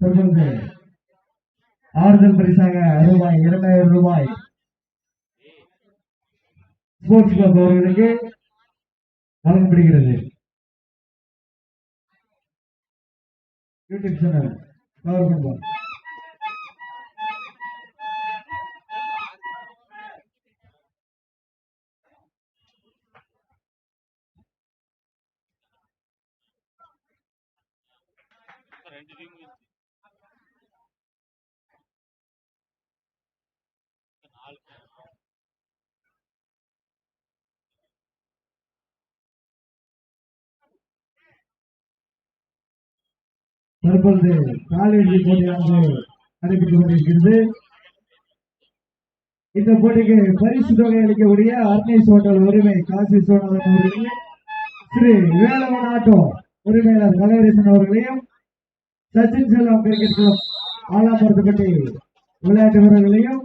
தொடர்ந்து ஆறுதல் பரிசாக ரூபாய் இரண்டாயிரம் ரூபாய். ஸ்போர்ட்ஸ் கிளப் அவர்களுக்கு வழங்கப்படுகிறது. யூடியூப் சேனல் கவர்மெண்ட் தற்பொழுது காலிறுதி போட்டியானது நடைபெற்று கொண்டிருக்கிறது. இந்த போட்டிக்கு பரிசு தொகை அளிக்கக்கூடிய அர்னேஸ் ஹோட்டல் உரிமை காசி சோழன் அவர்களையும் ஸ்ரீ வேலவன் ஆட்டோ உரிமையாளர் கலையரசன் அவர்களையும் சச்சின் செல்வம் கிரிக்கெட் கிளப் ஆலாமரத்துப்பட்டி விளையாட்டு வீரர்களையும்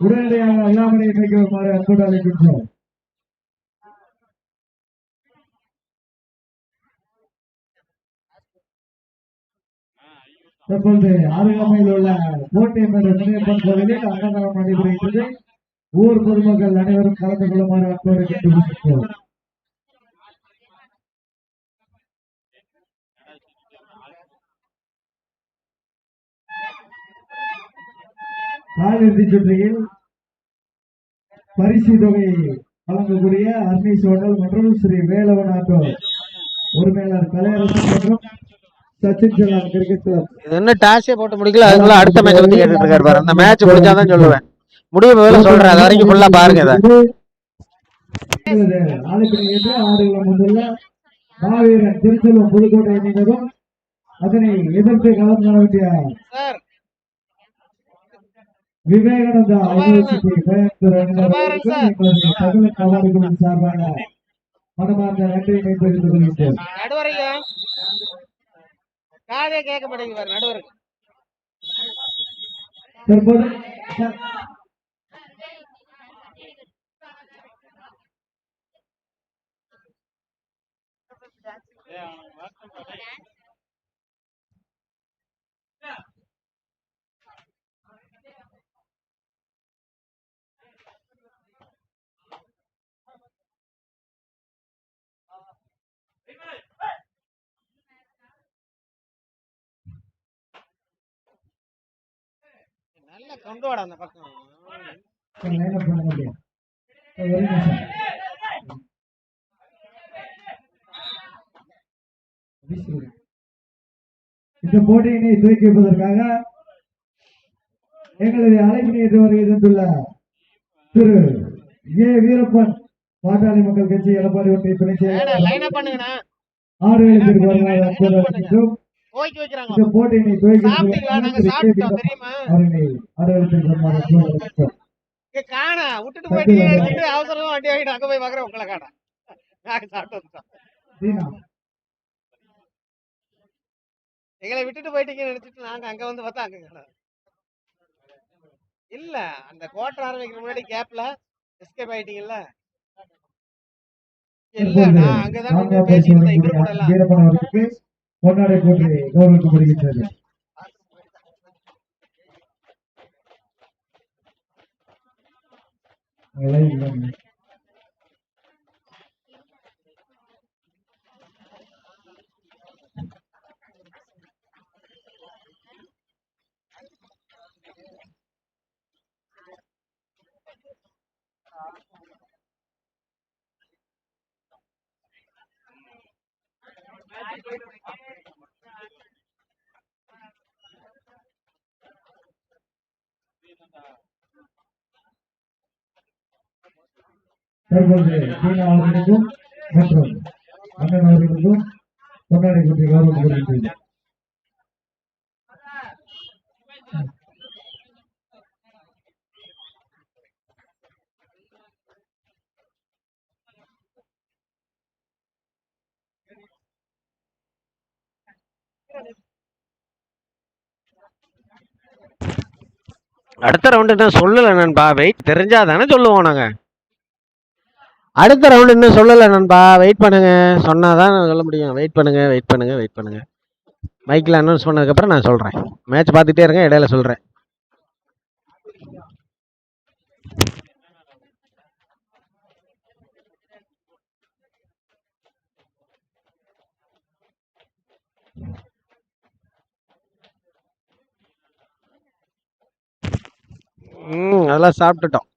உடனடியாக அல்லாமலை நோக்கி வருமாறு அன்போடு அழைக்கின்றோம். தற்பொழுது அருகாமையில் உள்ள கோட்டை என்ற கோவிலில் அன்னதானம் நடைபெறுகின்றது. ஊர் பொதுமக்கள் அனைவரும் கலந்து கொள்ளுமாறு அன்போடு கேட்டுக்கொள்கிறோம். காலிறுதி சுற்றியில் பரிசு தொகை வழங்கக்கூடிய அர்னி சோழல் மற்றும் ஸ்ரீ வேலவன் ஆட்டோ உரிமையாளர் கலையரசன் மற்றும் சச்சின் செல்லாம் கிரிக்கெட் கிளப் இன்னும் டாஸே போட்டு முடிக்கல அதுக்குள்ள அடுத்த மேட்ச் பத்தி கேட்டுட்டு இருக்காரு பாரு. அந்த மேட்ச் முடிச்சாதான் சொல்லுவேன். முடியும் போதுல சொல்றேன் அது வரைக்கும் ஃபுல்லா பாருங்க இதை. ஆலப்பினை ஏற்று ஆடுகளம் வந்துள்ள மாவீரன் திருச்செல்வம் புதுக்கோட்டை அணியினரும் அதனை எதிர்த்து கலந்து வேண்டிய விவேகானந்தா யூனிவர்சிட்டி கோயம்புத்தூர் அணியினருக்கும் எங்களது சகல கவாடுகளின் சார்பாக மனமார்ந்த நன்றியினை நடுவரையா? காதே கேட்க மாட்டேங்குது பாரு நடுவருக்கு. தற்போது நல்லா கொண்டு வாடா அந்த பக்கம். இந்த போட்டியினை துவக்கி வைப்பதற்காக எங்களது அழைப்பினை ஏற்று வருகை தந்துள்ள திரு ஏ. வீரப்பன் பாட்டாளி மக்கள் கட்சி எடப்பாடி ஒன்றிய துணை செயலாளர் ஆறு ஓய்க்கு வைக்கிறாங்க. போட்டியினை சாப்பிட்டீங்களா? நாங்க. சாப்பிட்டோம் தெரியுமா? காணா விட்டுட்டு சொல்லிட்டு அவசரமா வண்டி வாங்கிட்டு அங்க போய் பாக்குறேன் உங்களை காணா. நாங்க சாப்பிட்டு வந்துட்டோம். தீனா எங்களை விட்டுட்டு போயிட்டீங்கன்னு நினைச்சிட்டு நாங்க அங்க வந்து பார்த்தா அங்க காணோம். இல்ல அந்த குவார்டர் ஆரம்பிக்கிற முன்னாடி கேப்ல எஸ்கேப் ஆயிட்டீங்கல்ல? இல்ல நான் அங்கதான் பேசிட்டு இருந்தேன் இவரு கூட எல்லாம். பொன்னாடை போட்டு கௌரவிக்கப்படுகின்றது லைவ் இல்லை. சீனா அவர்களுக்கும் மற்றும் அண்ணன் அவர்களுக்கும் அடுத்த ரவுண்டு நான் சொல்லலை நண்பா வெயிட் தெரிஞ்சாதானே சொல்லுவோம் நாங்கள் அடுத்த ரவுண்ட் இன்னும் சொல்லலை நண்பா. வெயிட் பண்ணுங்க. சொன்னால் தான் சொல்ல முடியும். வெயிட் பண்ணுங்க வெயிட் பண்ணுங்க வெயிட் பண்ணுங்க. மைக்கில் அனௌன்ஸ் பண்ணதுக்கப்புறம் நான் சொல்கிறேன் மேட்ச் பார்த்துட்டே இருங்க இடையில சொல்கிறேன் ம் அதெல்லாம் சாப்பிட்டுட்டோம்.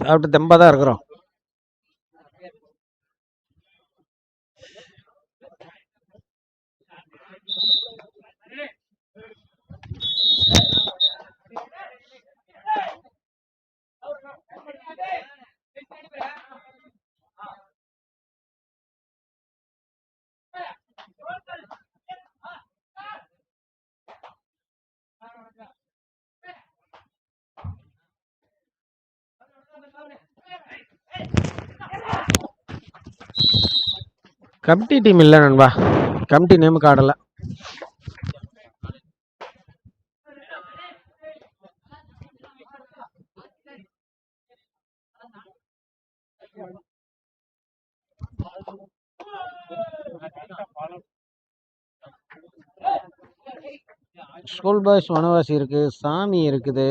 சாப்பிட்டு தெம்பாக தான் இருக்கிறோம். கமிட்டி டீம் இல்லை நண்பா. கமிட்டி நேமுக்கு காடல. ஸ்கூல் பாய்ஸ் வனவாசி இருக்கு சாமி இருக்குது.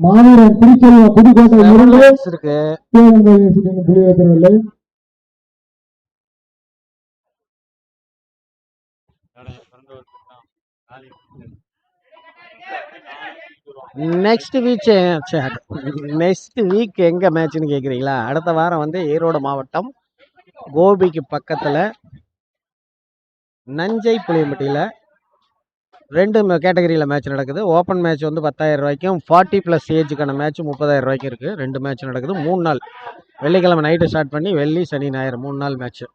மாவீரன் திருச்செல்வா புதுக்கோட்டை இரண்டு இருக்கு நெக்ஸ்ட் வீக் நெக்ஸ்ட் வீக் எங்க மேட்ச்னு கேக்குறீங்களா? அடுத்த வாரம் வந்து ஈரோடு மாவட்டம் கோபிக்கு பக்கத்துல நஞ்சை புளியம்பட்டியில் ரெண்டு கேட்டகரியில் மேட்ச் நடக்குது. ஓப்பன் மேட்ச் வந்து பத்தாயிரம் ரூபாய்க்கும் ஃபார்ட்டி ப்ளஸ் ஏஜுக்கான மேட்ச் முப்பதாயிரம் ரூபாய்க்கும் இருக்குது ரெண்டு மேட்ச் நடக்குது. மூணு நாள். வெள்ளிக்கிழமை நைட்டு ஸ்டார்ட் பண்ணி வெள்ளி சனி ஞாயிறு மூணு நாள் மேட்ச்சு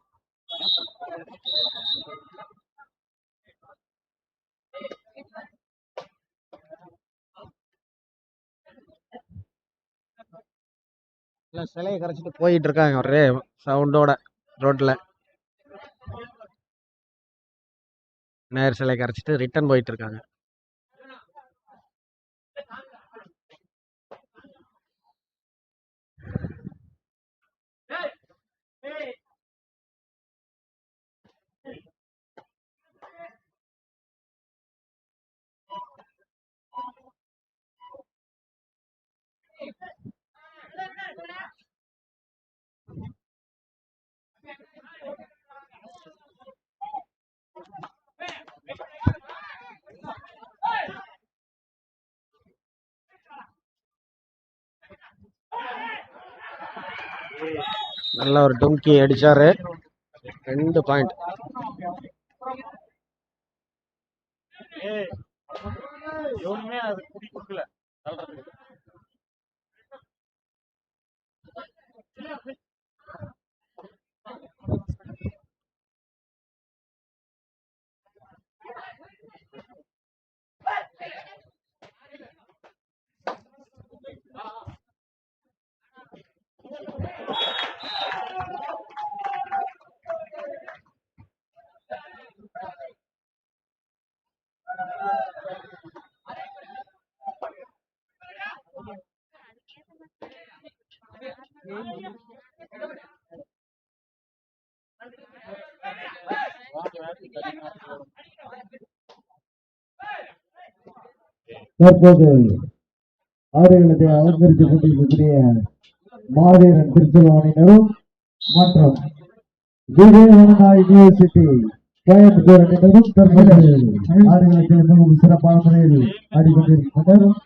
சிலையை கரைச்சிட்டு போயிட்டு இருக்காங்க ஒரே சவுண்டோட ரோட்டில் நேர் சிலை கரைச்சிட்டு ரிட்டன் போயிட்டு இருக்காங்க நல்ல ஒரு டும்கி அடிச்சாரு. ரெண்டு பாயிண்ட் தற்போது ஆடுகளத்தை அலங்கரித்துக் கொண்டிருக்கக்கூடிய மாவீரன் திருச்செல்வானினரும் மற்றும் விவேகானந்தா யூனிவர்சிட்டி கோயம்புத்தூர் அணியினரும் தற்போது அவர்களுக்கு மிகவும் சிறப்பான முறையில் ஆடிக்கொண்டிருக்கின்றனர்.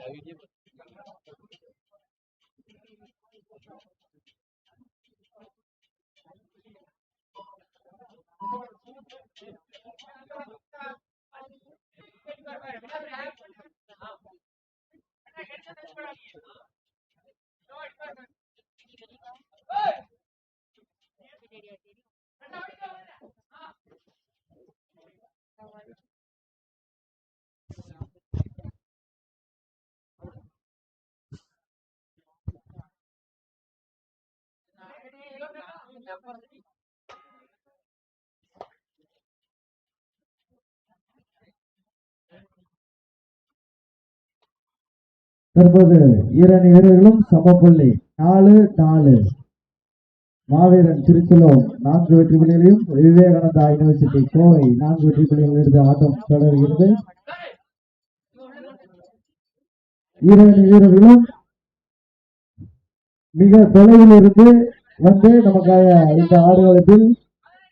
Yeah. தற்போது இரண்டு வீரர்களும் சமப்புள்ளி நாலு நாலு. மாவீரன் திருச்செல்வம் நான்கு வெற்றி புள்ளிகளையும் விவேகானந்தா யூனிவர்சிட்டி கோவை நான்கு வெற்றி புள்ளிகள் எடுத்து ஆட்டம் தொடர்கிறது. இரண்டு வீரர்களும் மிக தொலைவில் இருந்து வந்து நமக்காக இந்த ஆடுகளத்தில்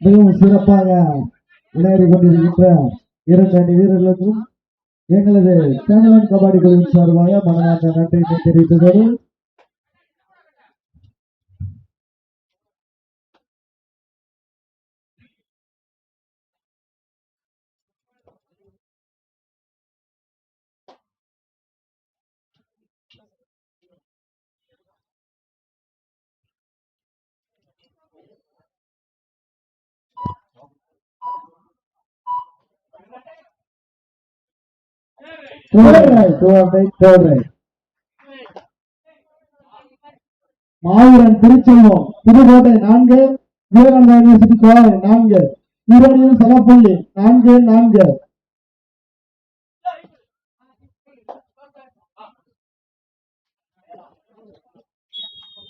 மிகவும் சிறப்பாக விளையாடி கொண்டிருக்கின்ற இரண்டு அணி வீரர்களுக்கும் எங்களது தமிழன் கபாடி குழுவின் சார்பாக மனமார்ந்த நன்றியை தெரிவித்ததோடு மாவீரன் திருச்செல்வம் புதுக்கோட்டை நான்கு விவேகானந்தா யூனிவர்சிட்டி கோவை நான்கு ஈரோடியில் சமப்புள்ளி நான்கு நான்கு.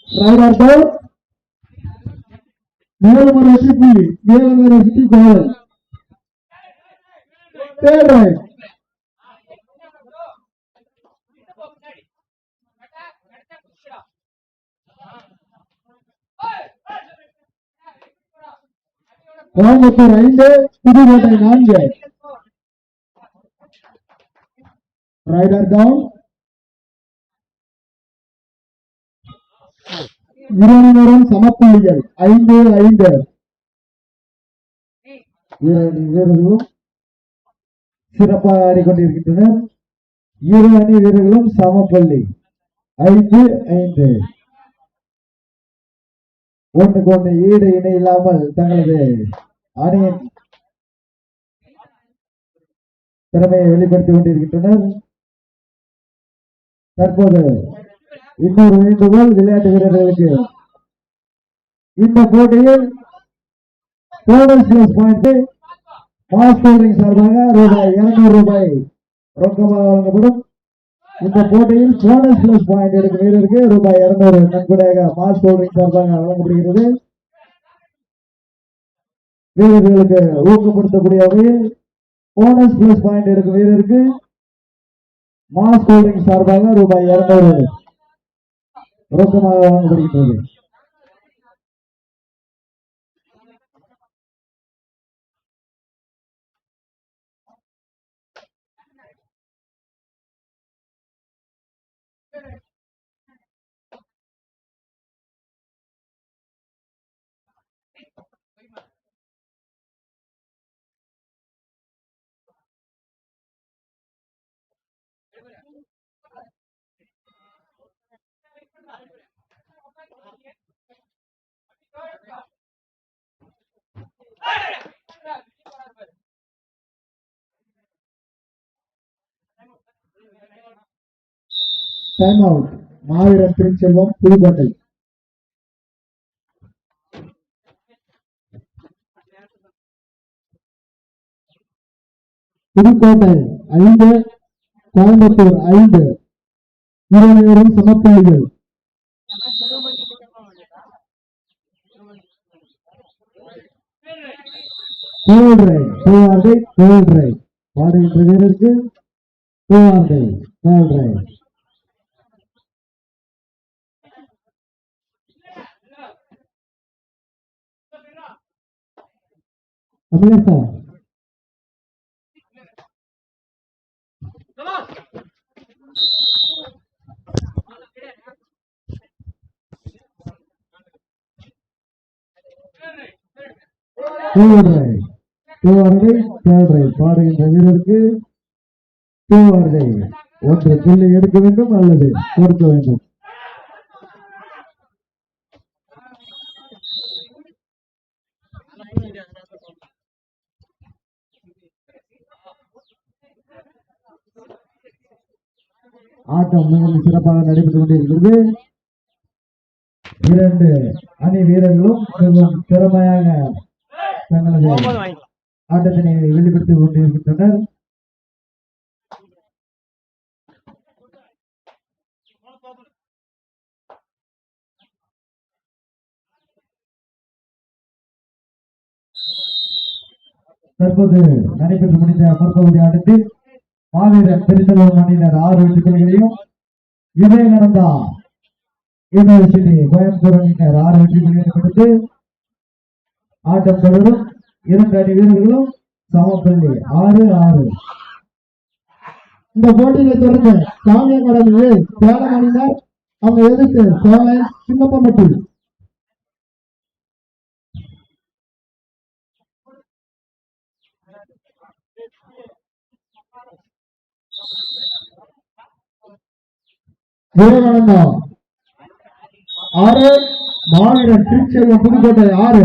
ரைடர் டோர் மேலுமர் வெற்றி புள்ளி Vivekananda university Kovai. Third right Coimbatore ஐந்து புதுக்கோட்டை நான்கு ரைடர் டவுன் இருநூறும் சமப்புள்ளிகள். ஐந்து ஐந்து. வீரர்களும் சிறப்பாக ஆடிக்கொண்டிருக்கின்றனர். இரு அணி வீரர்களும் சமப்பள்ளி. ஐந்து ஐந்து. ஒன்றுக்கு ஒன்று ஈடு இணை இல்லாமல் தங்களது அணியின் திறமையை வெளிப்படுத்திக் கொண்டிருக்கின்றனர். தற்போது இன்னொரு வேண்டுகோள் விளையாட்டு வீரர்களுக்கு. இந்த போட்டியில் bonus plus point mass holding சார்பாக ரூபாய் இருநூறு ரூபாய் ரொக்கமாக வழங்கப்படும். இந்த போட்டியில் போனஸ் பிளஸ் பாயிண்ட் எடுக்கும் வீரருக்கு ரூபாய் இருநூறு நன்கொடையாக மாஸ் ஹோல்டிங் சார்பாக வழங்கப்படுகிறது. வீரர்களுக்கு ஊக்கப்படுத்தக்கூடிய வகையில் போனஸ் பிளஸ் பாயிண்ட் இருக்கும் வீரருக்கு மாஸ் ஹோல்டிங் சார்பாக ரூபாய் இருநூறு ரொக்கமாக வழங்கப்படுகின்றது. டைம் அவுட் மாவீரன் திருச்செல்வம் புதுக்கோட்டை. புதுக்கோட்டை ஐந்து கோயம்புத்தூர் ஐந்து. இருநேரம் சமப்புள்ளிகள் கோல்ரை ரைட் தேர்ட் பாடுகின்ற வீரருக்கு தேர்ட் தேர்ட் பாடுகின்ற வீரருக்கு ஒன்று புள்ளி எடுக்க வேண்டும் அல்லது கொடுக்க வேண்டும். ஆட்டம் மிகவும் சிறப்பாக நடைபெற்றுக் கொண்டிருக்கிறது. இரண்டு அணி வீரர்களும் மிகவும் திறமையாக தங்களது ஆட்டத்தினை வெளிப்படுத்திக் கொண்டிருக்கின்றனர். தற்போது நடைபெற்று முடிந்த மருத்துவமனை ஆட்டத்தில் மாவீரன் திருச்செல்வம் அணியினர் ஆறு வெற்றிகளையும் விவேகானந்தா யூனிவர்சிட்டி கோயம்புத்தூர் அணியினர் ஆறு வெற்றிகளையும் கொடுத்து ஆட்டம் தொடரும். இரண்டு அணி வீரர்களும் சமப்பள்ளி ஆறு ஆறு. இந்த போட்டியில தொடர்ந்து சாமியங்கடலில் சேலம் அணியினர். அவங்க எதிர்த்து சேலை சின்னப்பம்பட்டி விவேகானந்தா ஆறு மாவீரன் திருச்செல்வம் புதுக்கோட்டை ஆறு.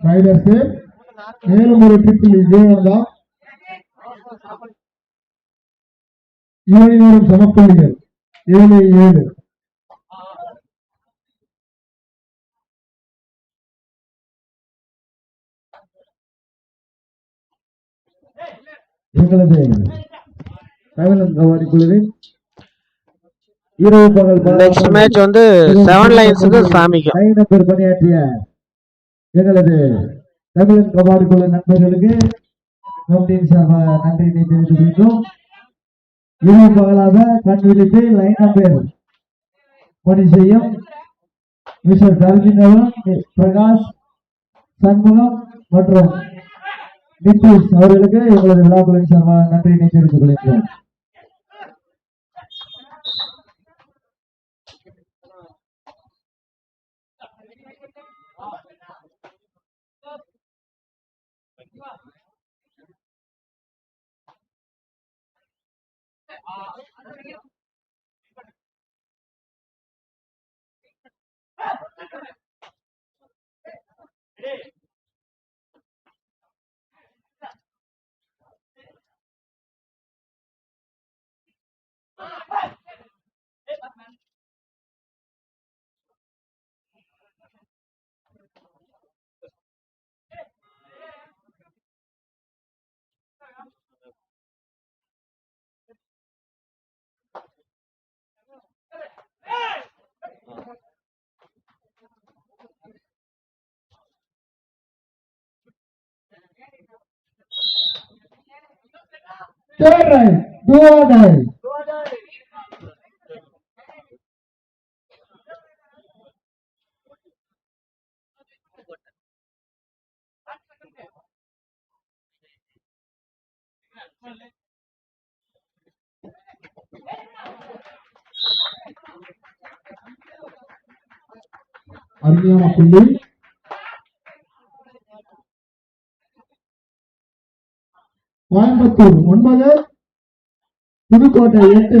ரைடர்ஸ் மேலும் ஒரு ட்ரிப்பில் விஜயவாடா இருவரும் சமப்புள்ளிகள். ஏழு ஏழு. எங்களது தமிழன் கவாடி குழுவின் இரவு பகல் நெக்ஸ்ட் மேட்ச் வந்து செவன் லைன்ஸுக்கு சாமிக்கும் லைன் நம்பர் பணியாற்றிய எங்களது தமிழன் கபாடி குழு நண்பர்களுக்கு கமிட்டியின் சார்பாக நன்றியினை தெரிவித்துக் கொள்கிறோம் இரவு பகலாக கண் விழித்து லைன் நம்பர் பணி செய்யும் மிஸ்டர் கருதினவன் பிரகாஷ் சண்முகம் மற்றும் நிதிஷ் அவர்களுக்கு எங்களது விழாக்குழுவின் சார்பாக நன்றி தெரிவித்துக் கொள்கிறோம் Do or die. அருமையான புள்ளி கோயம்புத்தூர் ஒன்பது புதுக்கோட்டை எட்டு.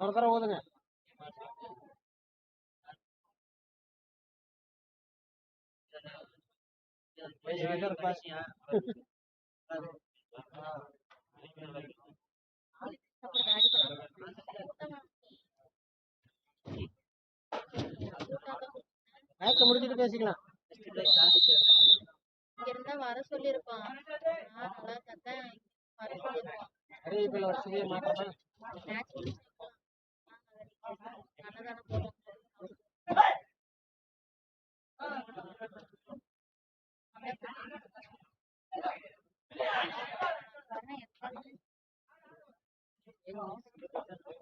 ನೋಡ್ತಾರ ಹೋದನೆ பேசிக்கிட்டே இருப்பா. அப்புறம் டாடி கூட மேட்ச் முடிச்சிட்டு பேசிக்கலாம். இங்க இருந்தா வர சொல்லியிருப்பான். நான் நல்லா தந்தேன் வர அறிவிப்பில் மேட்ச்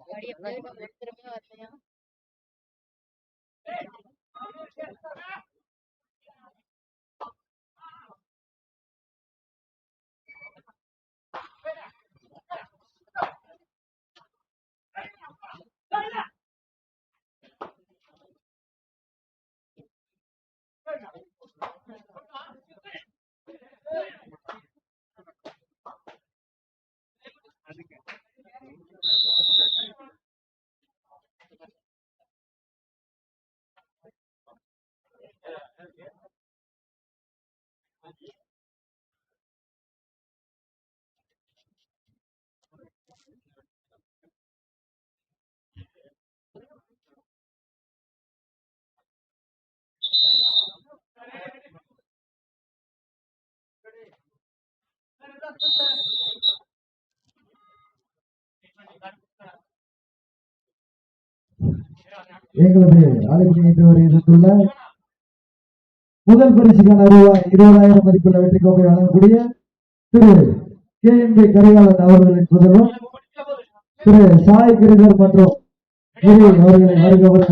வழிய போய் எங்களது ஆலோசனை நேற்று வருகின்றுள்ள முதல் பரிசுக்கான ரூபாய் இருபதாயிரம் மதிப்புள்ள வெற்றி கோப்பை வழங்கக்கூடிய Thiru K M P Karikalan அவர்களின் முதல்வர் திரு சாய் கிருதர் மற்றும் கிரி அவர்களை வருக வருக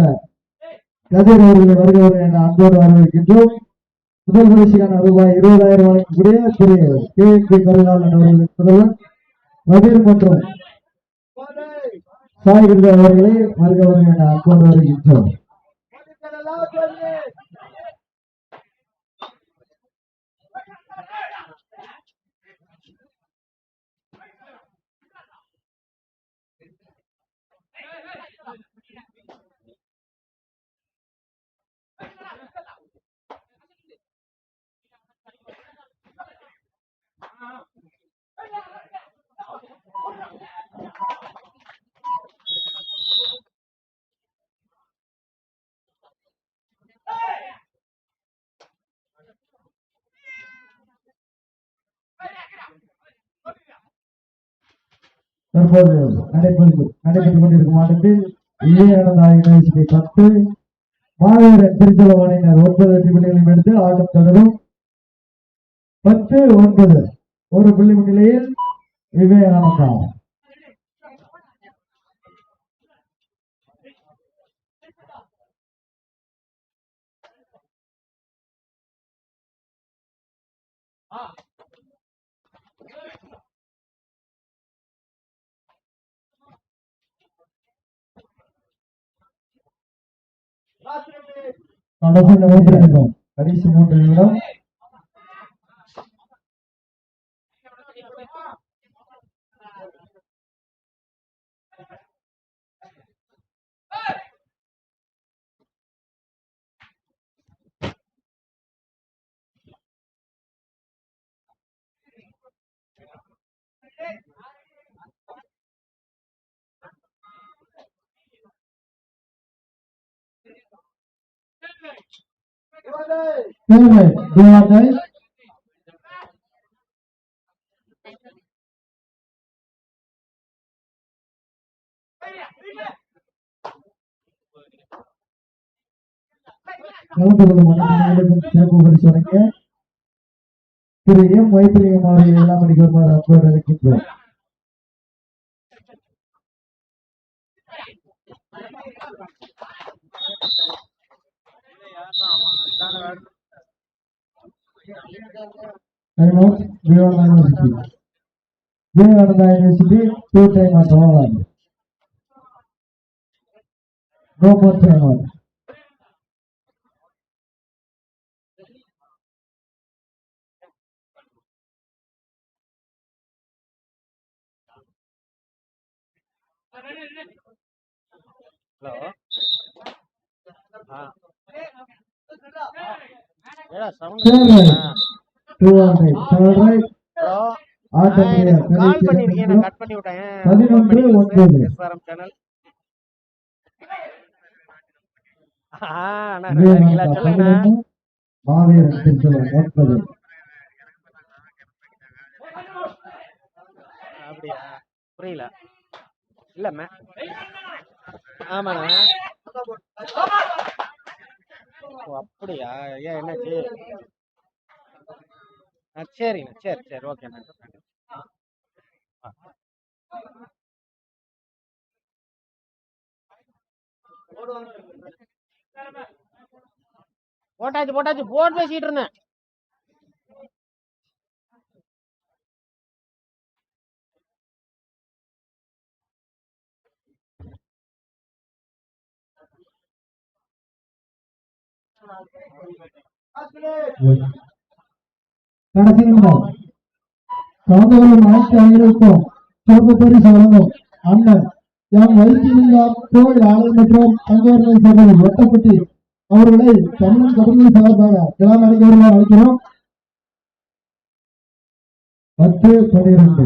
கதிர் அவர்களை வருக வருக என அன்போடு வரவேற்கின்றோம். முதல் பரிசுக்கான ரூபாய் இருபதாயிரம் வழங்கக்கூடிய Thiru K M P Karikalan அவர்களின் முதல்வர் கதிர் மற்றும் சாய் கிருதர் அவர்களை வருக வருக என அன்போடு வருகின்றோம். தற்போது நடைபெற்று நடைபெற்றுக் கொண்டிருக்கும் ஆட்டத்தில் விஜயநடந்த யூனிவர்சிட்டி பத்து மாவீரன் திருச்செல்வம் அணியினர் ஒன்பது வெற்றி புள்ளிகளையும் எடுத்து ஆட்டம் தொடரும். பத்து ஒன்பது. ஒரு புள்ளி முன்னிலையில் விவேகானந்தா கடைசி மூன்று கடைசி மூன்று நிமிடம். দেবে দোয়া দেয় கலந்து கொள்ளுமாறு சிறப்பு எல்லாம் மணிக்கு வருமாறு ದೇವರದ ಯೂನಿವರ್ಸಿಟಿ ಟೂ ಟೈಮ್ ಆಟ ಹೋಗೋದು ನೋ ಮೋರ್ ಟೈಮ್ ಅವರು ಹಲೋ ಹಾ பதினொன்று ஒன்பது. SRM channel. அப்படியா? புரியல. இல்ல ஆமாண்ணா. அப்படியா? ஏன் என்னாச்சு? ஆ சரிண்ணா சரி சரி ஓகேண்ணா போட்டாச்சு போட்டாச்சு போன் பேசிட்டு இருந்தேன். கடைசி நிமிடம் கலந்து கொள்ளும் அனைத்து சிறப்பு பரிசு வழங்கும் அண்ணன் எம் வைத்திலிங்கா கோவில் ஆளுநர் மற்றும் அங்கேற்கை சபை ஒட்டப்பட்டி அவர்களை தமிழ் கபடி சார்பாக கிளாம் அணிக்கு அழைக்கிறோம் பத்து பனிரெண்டு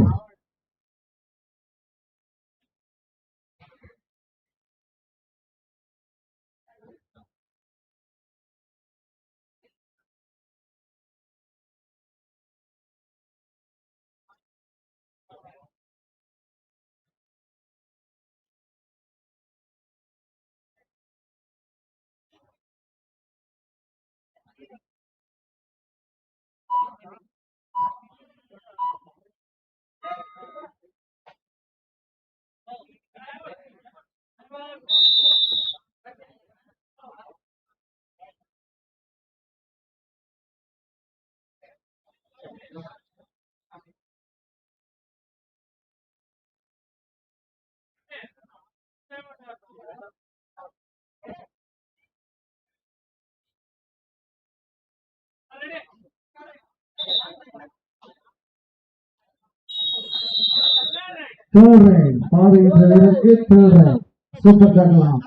தேர்ட் ரைட் பாடுகின்ற வீரருக்கு தேர்ட் ரைட் சூப்பர் தக்கலாம்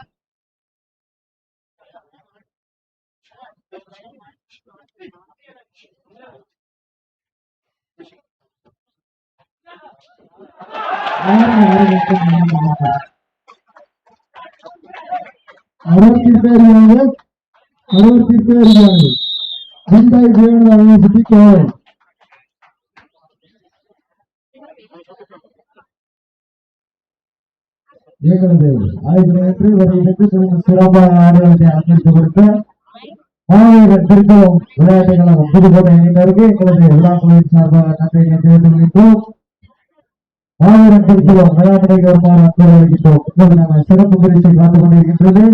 அறுபத்தி பேர் அறுபத்தி பேர் விண்டாய் தேவன் யூனிவர்சிட்டி கோவை ஏற்கனவே ஆய்வு நேற்று வருகிறது சிறப்பான ஆடுகளத்தை அனுமதித்து கொடுத்த விளையாட்டு கழகம் புதுக்கோட்டை அணியினருக்கு எங்களது விழாக்குழுவின் சார்பாக நன்றியை தெரிவித்துக் கொள்கின்றோம் மாவீரன் திருக்குளம் விளையாட்டு வருமாறு அன்பு சிறப்பு பரிசை காத்துக் கொண்டிருக்கின்றது